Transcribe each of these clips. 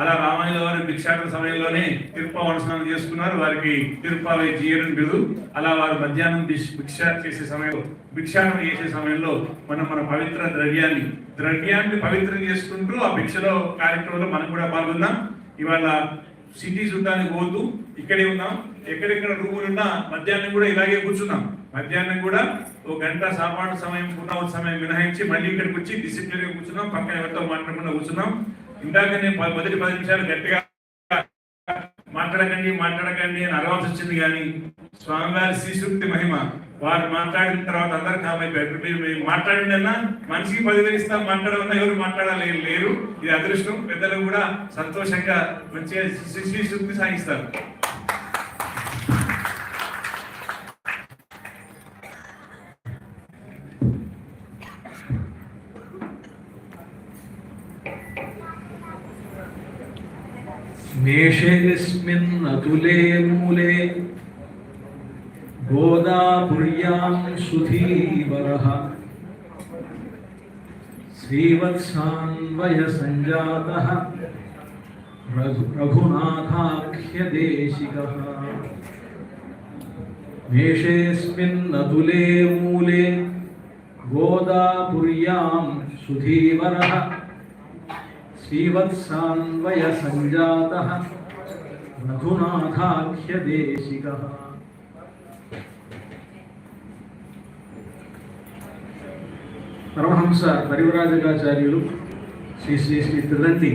అలా రామాయణ వారి భిక్షాటన సమయంలోనే తిరుప్పావన స్నానం చేసుకున్నారు. వారికి తిరుప్పావై జీయడం బిరుదు అలా వారు మధ్యాహ్నం భిక్ష చేసే సమయంలో భిక్షాటన చేసే సమయంలో మనం మన పవిత్ర ద్రవ్యాన్ని ద్రవ్యాన్ని పవిత్రం చేసుకుంటూ ఆ భిక్షలో కార్యక్రమంలో మనం కూడా పాల్గొందాం. ఇవాళ సిటీ చూడడానికి పోతూ ఇక్కడే ఉన్నాం. ఎక్కడెక్కడ రూములు ఉన్నా మధ్యాహ్నం కూడా ఇలాగే కూర్చున్నాం. మధ్యాహ్నం కూడా ఒక గంట సాపాటు సమయం పూర్ణావతి సమయం మినహాయించి మళ్ళీ ఇక్కడికి వచ్చి డిసిప్లిన్ కూర్చున్నాం. పక్కన ఎవరితో మాట్లాడకుండా కూర్చున్నాం. ఇందాక నేను మొదటి పది నిమిషాలు గట్టిగా మాట్లాడకండి మాట్లాడకండి అని అరవాల్సి వచ్చింది కానీ స్వామివారి శ్రీశుక్తి మహిమ వారు మాట్లాడిన తర్వాత అందరు కామైపోయారు. మీరు మీరు మాట్లాడిందన్నా మనిషికి పదివేలు ఇస్తాం మాట్లాడమన్నా ఎవరు మాట్లాడాలి? లేరు. ఇది అదృష్టం. పెద్దలు కూడా సంతోషంగా మంచిగా శ్రీశుక్తి సాగిస్తారు. मेषेऽस्मिन् अतुले मूले। गोदापुर्यां सुधीवरः। श्रीवत्सान्वयसञ्जातः रघु रघुनाथाख्यदेशिकः। मेषेऽस्मिन् अतुले मूले। गोदापुर्यां सुधीवरः। श्रीवत्सान्वयसञ्जातः रघुनाथाख्यदेशिकः పరమహంస పరివరాజకాచార్యులు శ్రీ శ్రీ శ్రీ త్రిదంతి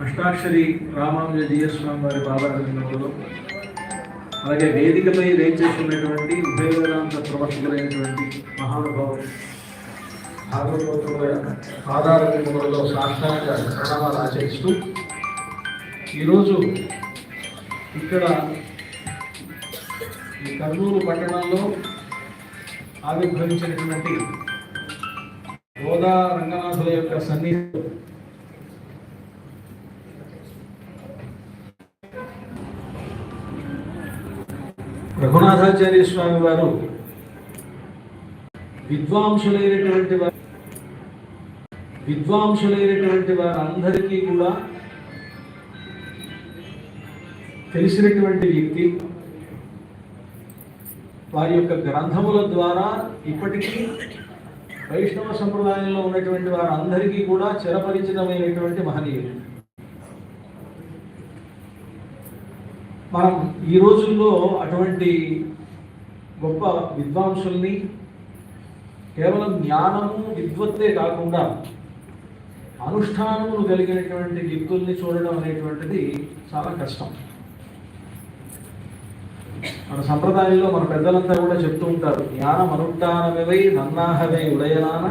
అష్టాక్షరి రామానుజ జీయస్వామి వారి పాదారంగంలో అలాగే వేదికపై వేచేస్తున్నటువంటి ఉభయ వేదాంత ప్రవర్తకులైనటువంటి మహానుభావులు భాగవతంలో ఆధారంలో సాష్టాంగ ప్రణామాలు ఆచరిస్తూ ఈరోజు ఇక్కడ ఈ కర్నూలు పట్టణంలో ఆవిర్భవించినటువంటి గోదా రంగనాథుల యొక్క సన్నిధి రఘునాథాచార్య స్వామి వారు విద్వాంసులైనటువంటి వారు విద్వాంసులైనటువంటి వారందరికీ కూడా తెలిసినటువంటి వ్యక్తి వారి యొక్క గ్రంథముల ద్వారా ఇప్పటికీ వైష్ణవ సంప్రదాయంలో ఉన్నటువంటి వారందరికీ కూడా చిరపరిచితమైనటువంటి మహనీయులు. మనం ఈ రోజుల్లో అటువంటి గొప్ప విద్వాంసుల్ని కేవలం జ్ఞానము విద్వత్తే కాకుండా అనుష్ఠానములు కలిగినటువంటి వ్యక్తుల్ని చూడడం అనేటువంటిది చాలా కష్టం. మన సంప్రదాయంలో మన పెద్దలంతా కూడా చెప్తూ ఉంటారు జ్ఞానం అనుష్ఠానమివై నన్నాహవై ఉదయనాన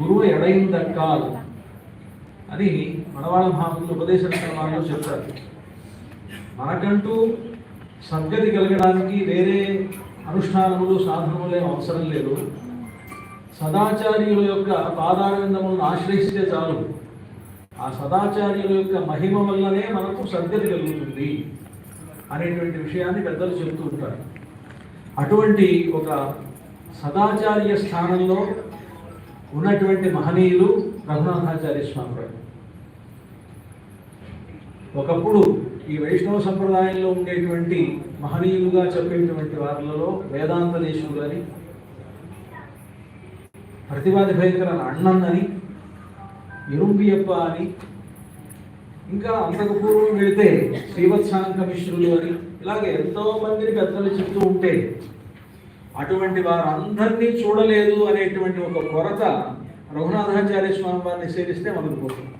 గురువు ఎడైందక్కాల్ అని మనవాళ్ళ మహాపురులు ఉపదేశం క్రమాల్లో చెప్తారు. మనకంటూ సద్గతి కలగడానికి వేరే అనుష్ఠానములు సాధనములు అవసరం లేదు. సదాచార్యుల యొక్క పాదానందములను ఆశ్రయిస్తే చాలు. ఆ సదాచార్యుల యొక్క మహిమ వల్లనే మనకు సద్గతి కలుగుతుంది అనేటువంటి విషయాన్ని పెద్దలు చెబుతూ ఉంటారు. అటువంటి ఒక సదాచార్య స్థానంలో ఉన్నటువంటి మహనీయులు రఘునాథాచార్య స్వామి. గారు ఒకప్పుడు ఈ వైష్ణవ సంప్రదాయంలో ఉండేటువంటి మహనీయులుగా చెప్పేటువంటి వారిలో వేదాంత దేశులు కానీ ప్రతివాది భయంకర అಣ್ಣన్ అని ఇరుంబియప్ప అని. ఇంకా అంతకు పూర్వం వెళితే శ్రీవత్సాంక మిశ్రులు అని. ఇలాగే ఎంతో మందిని పెద్దలు చెప్తూ ఉంటే అటువంటి వారందరినీ చూడలేదు అనేటువంటి ఒక కొరత రఘునాథాచార్య స్వామి వారిని సేవిస్తే మనకు పోతుంది